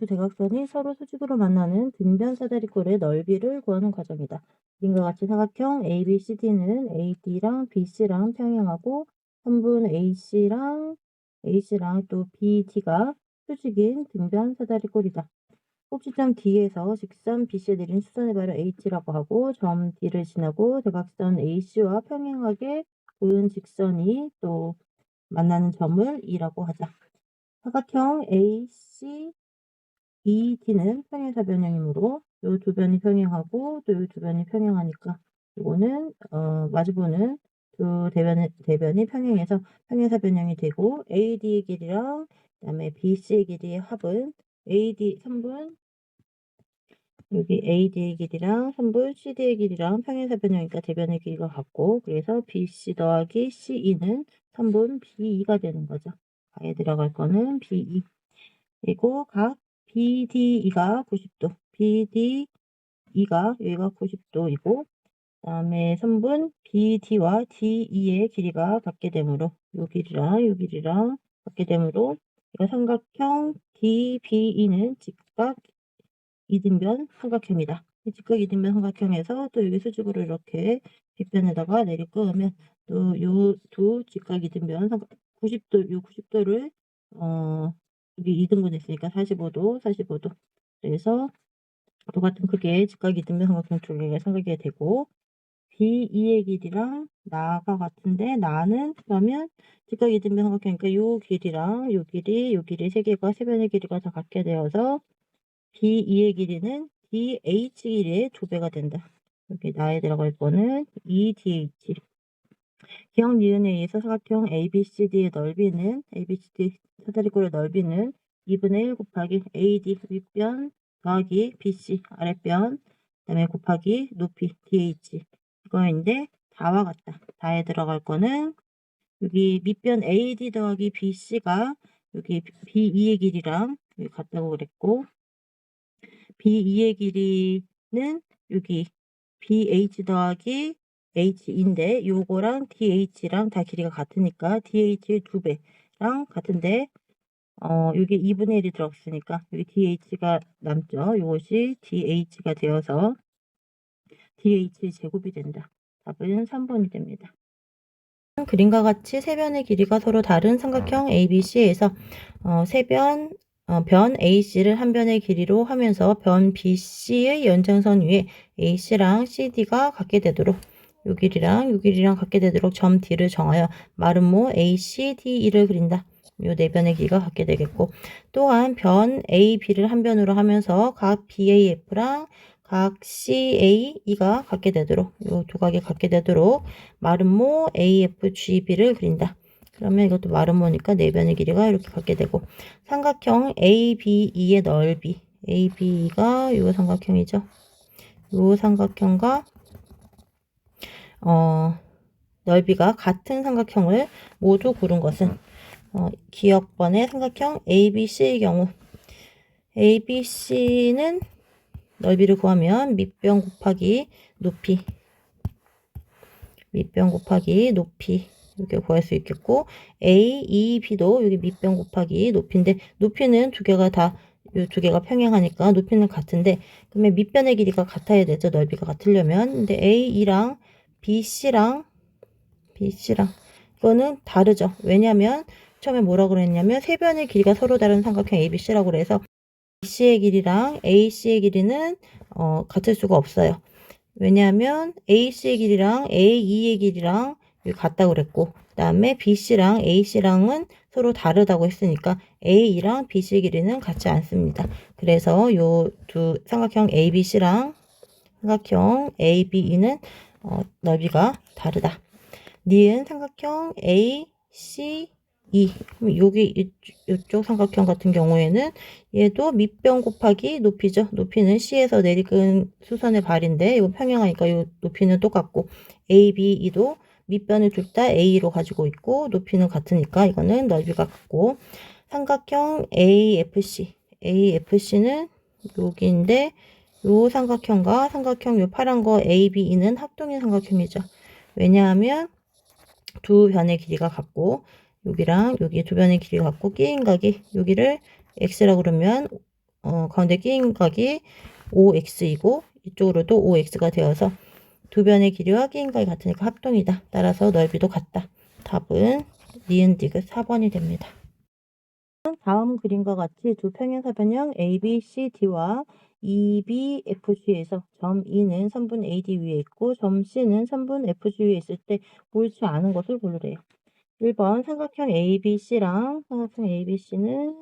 두 대각선이 서로 수직으로 만나는 등변 사다리꼴의 넓이를 구하는 과정이다. 그림과 같이 사각형 ABCD는 AD랑 BC랑 평행하고 선분 AC랑 AC랑 또 BD가 수직인 등변 사다리꼴이다. 꼭지점 D에서 직선 BC에 내린 수선의 발을 H라고 하고 점 D를 지나고 대각선 AC와 평행하게 그은 직선이 또 만나는 점을 E라고 하자. 사각형 AC, ED는 평행사 변형이므로 요 두 변이 평행하고 또 요 두 변이 평행하니까 이거는 어, 마주보는 두 대변, 대변이 평행해서 평행사 변형이 되고 AD의 길이랑 그다음에 BC의 길이의 합은 AD 3분 여기 AD의 길이랑 3분 CD의 길이랑 평행사 변형이니까 대변의 길이가 같고 그래서 BC 더하기 CE는 3분 B2가 되는 거죠. 가에 들어갈 거는 B2 그리고 각 BDE가 90도 BDE가 여기가 90도이고 그 다음에 선분 BD와 DE의 길이가 같게 되므로 요 길이랑 요 길이랑 같게 되므로 이거 삼각형 DBE는 직각 이등변 삼각형이다. 이 직각 이등변 삼각형에서 또 여기 수직으로 이렇게 빗변에다가 내리끄면 또 요 두 직각 이등변 삼각 90도 요 90도를 어 여기 2등분 했으니까 45도 45도 그래서 똑같은 크기의 직각 이등변 삼각형 두 개가 생기게 되고 B2의 길이랑 나가 같은데 나는 그러면 직각 이등변 삼각형이니까 요 길이랑 요 길이 요 길이 세 개가 세 변의 길이가 다 같게 되어서 B2의 길이는 DH 길이의 두 배가 된다. 여기 나에 들어갈 거는 EDH. 기억 니은에 의해서 사각형 ABCD의 넓이는 ABCD 사다리꼴의 넓이는 2분의 1 곱하기 AD 윗변 더하기 BC 아랫변 그다음에 곱하기 높이 DH 이거인데 다와 같다. 다에 들어갈 거는 여기 밑변 AD 더하기 BC가 여기 B2의 길이랑 여기 같다고 그랬고 B2의 길이는 여기 BH 더하기 H인데 요거랑 DH랑 다 길이가 같으니까 DH의 두 배랑 같은데 어 여기 2분의 1이 들어갔으니까 여기 DH가 남죠. 이것이 DH가 되어서 DH 제곱이 된다. 답은 3번이 됩니다. 그림과 같이 세 변의 길이가 서로 다른 삼각형 ABC에서 어, 세변 어, 변 AC를 한 변의 길이로 하면서 변 BC의 연장선 위에 AC랑 CD가 같게 되도록 요 길이랑 요 길이랑 같게 되도록 점 D를 정하여 마름모 ACDE를 그린다. 요 네 변의 길이가 같게 되겠고 또한 변 AB를 한 변으로 하면서 각 BAF랑 각 CAE가 같게 되도록 요두 각이 같게 되도록 마름모 AFGB를 그린다. 그러면 이것도 마름모니까 네 변의 길이가 이렇게 갖게 되고 삼각형 ABE의 넓이 AB가 요 삼각형이죠. 요 삼각형과 어, 넓이가 같은 삼각형을 모두 고른 것은 어, 기억번의 삼각형 ABC의 경우 ABC는 넓이를 구하면 밑변 곱하기 높이 밑변 곱하기 높이 이렇게 구할 수 있겠고 A, E, B도 여기 밑변 곱하기 높이인데 높이는 두 개가 다 이 두 개가 평행하니까 높이는 같은데 그러면 밑변의 길이가 같아야 되죠 넓이가 같으려면. 근데 A, E랑 BC랑 BC랑. 이거는 다르죠. 왜냐면 처음에 뭐라 그랬냐면 세 변의 길이가 서로 다른 삼각형 ABC라고 그래서 BC의 길이랑 AC의 길이는 어, 같을 수가 없어요. 왜냐하면 AC의 길이랑 AE의 길이랑 같다고 그랬고 그 다음에 BC랑 AC랑은 서로 다르다고 했으니까 A랑 BC 길이는 같지 않습니다. 그래서 요 두 삼각형 ABC랑 삼각형 ABE는 어, 넓이가 다르다. 니은 삼각형 ACE 여기 이쪽 삼각형 같은 경우에는 얘도 밑변 곱하기 높이죠. 높이는 C에서 내리근 수선의 발인데 이거 평행하니까 이 높이는 똑같고 ABE도 밑변을 둘 다 A로 가지고 있고 높이는 같으니까 이거는 넓이가 같고 삼각형 AFC AFC는 여기인데 요 삼각형과 삼각형 요 파란 거 ABE는 합동인 삼각형이죠. 왜냐하면 두 변의 길이가 같고 여기랑 여기 두 변의 길이가 같고 끼인 각이 여기를 x라고 그러면 어, 가운데 끼인 각이 OX이고 이쪽으로도 OX가 되어서 두 변의 길이와 끼인 각이 같으니까 합동이다. 따라서 넓이도 같다. 답은 니은 디귿 4번이 됩니다. 다음 그림과 같이 두 평행사변형 ABCD와 EBFG에서 점 E는 선분 AD 위에 있고 점 C는 선분 FG 위에 있을 때 옳지 않은 것을 고르래요. 1번 삼각형 ABC랑 삼각형 ABC는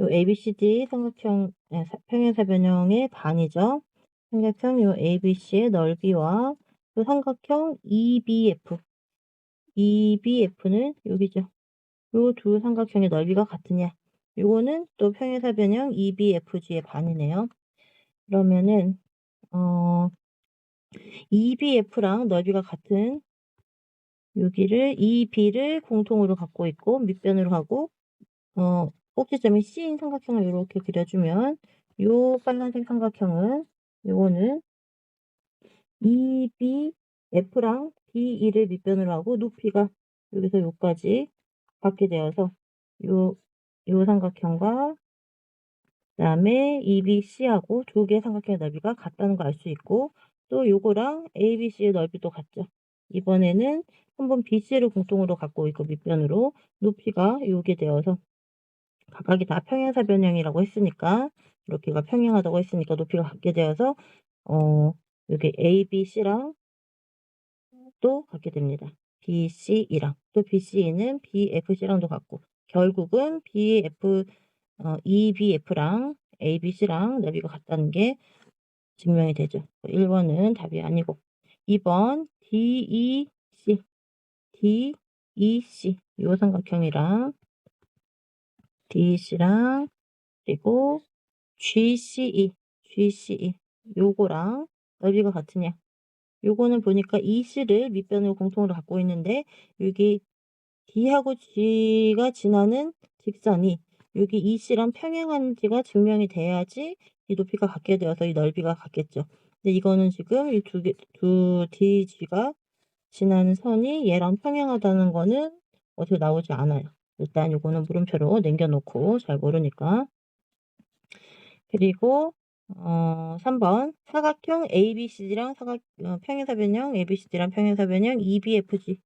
요 ABCD 삼각형 네, 사- 평행사변형의 반이죠. 삼각형 요 ABC의 넓이와 또 삼각형 EBF EBF는 여기죠. 요 두 삼각형의 넓이가 같으냐? 요거는 또 평행사변형 EBFG의 반이네요. 그러면은 어 EBF랑 넓이가 같은 여기를 EB를 공통으로 갖고 있고 밑변으로 하고 어 꼭지점이 C인 삼각형을 이렇게 그려주면 요 빨간색 삼각형은 요거는 EBF랑 BE를 밑변으로 하고 높이가 여기서 요까지 갖게 되어서 요, 요 삼각형과 그 다음에 EBC하고 두 개의 삼각형의 넓이가 같다는 걸 알 수 있고 또 요거랑 ABC의 넓이도 같죠. 이번에는 한번 BC를 공통으로 갖고 있고 밑변으로 높이가 요게 되어서 각각이 다 평행사변형이라고 했으니까 이렇게가 평행하다고 했으니까 높이가 같게 되어서 어 여기 ABC랑 또 같게 됩니다. BCE랑 또 BCE는 BFC랑도 같고 결국은 BF 어, EBF랑 ABC랑 넓이가 같다는 게 증명이 되죠. 1번은 답이 아니고 2번 DEC DEC 요 삼각형이랑 DEC랑 그리고 GCE GCE 요거랑 넓이가 같으냐 요거는 보니까 EC를 밑변으로 공통으로 갖고 있는데 여기 D하고 G가 지나는 직선이 여기 EC랑 평행한지가 증명이 돼야지 이 높이가 같게 되어서 이 넓이가 같겠죠. 근데 이거는 지금 이 두 개, 두 DG가 지나는 선이 얘랑 평행하다는 거는 어떻게 나오지 않아요. 일단 요거는 물음표로 남겨놓고 잘 모르니까. 그리고 어, 3번 사각형 ABCD랑 사각 어, 평행사변형 ABCD랑 평행사변형 EBFG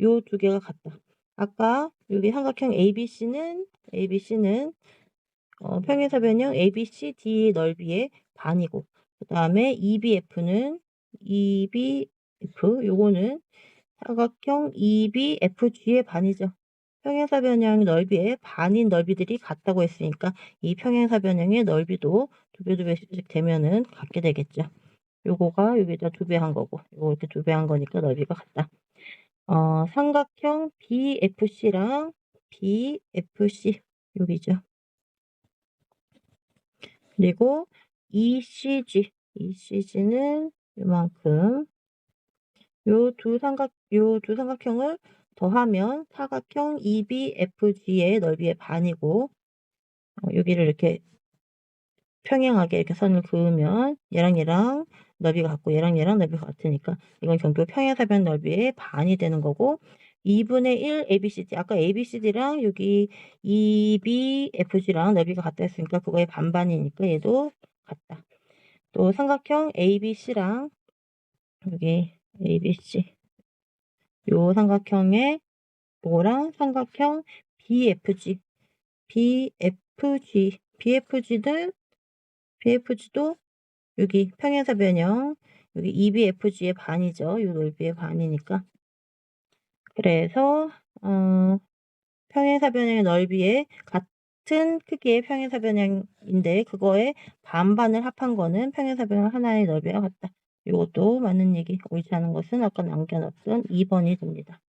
요 두 개가 같다. 아까 여기 삼각형 ABC는 ABC는 어, 평행사 변형 ABCD의 넓이의 반이고 그 다음에 EBF는 EBF 요거는 사각형 EBFG의 반이죠. 평행사 변형 넓이의 반인 넓이들이 같다고 했으니까 이 평행사 변형의 넓이도 두 배 두 배씩 되면은 같게 되겠죠. 요거가 여기다 두 배 한 거고 요거 이렇게 두 배 한 거니까 넓이가 같다. 어, 삼각형 BFC랑 BFC 여기죠. 그리고 ECG ECG는 요만큼 요 두 삼각 요 두 삼각형을 더하면 사각형 EBFG의 넓이의 반이고 어, 여기를 이렇게 평행하게 이렇게 선을 그으면 얘랑 얘랑 넓이가 같고 얘랑 얘랑 넓이가 같으니까 이건 경도 평행사변 넓이의 반이 되는 거고 2분의 1 ABCD 아까 ABCD랑 여기 EBFG랑 넓이가 같다 했으니까 그거의 반반이니까 얘도 같다. 또 삼각형 ABC랑 여기 ABC 요 삼각형의 뭐랑 삼각형 BFG BFG BFG는 BFG도 여기 평행사 변형 여기 EBFG의 반이죠. 요 넓이의 반이니까. 그래서 어, 평행사 변형의 넓이의 같은 크기의 평행사 변형인데 그거에 반반을 합한 거는 평행사 변형 하나의 넓이와 같다. 이것도 맞는 얘기. 옳지 않은 것은 아까 남겨놨던 2번이 됩니다.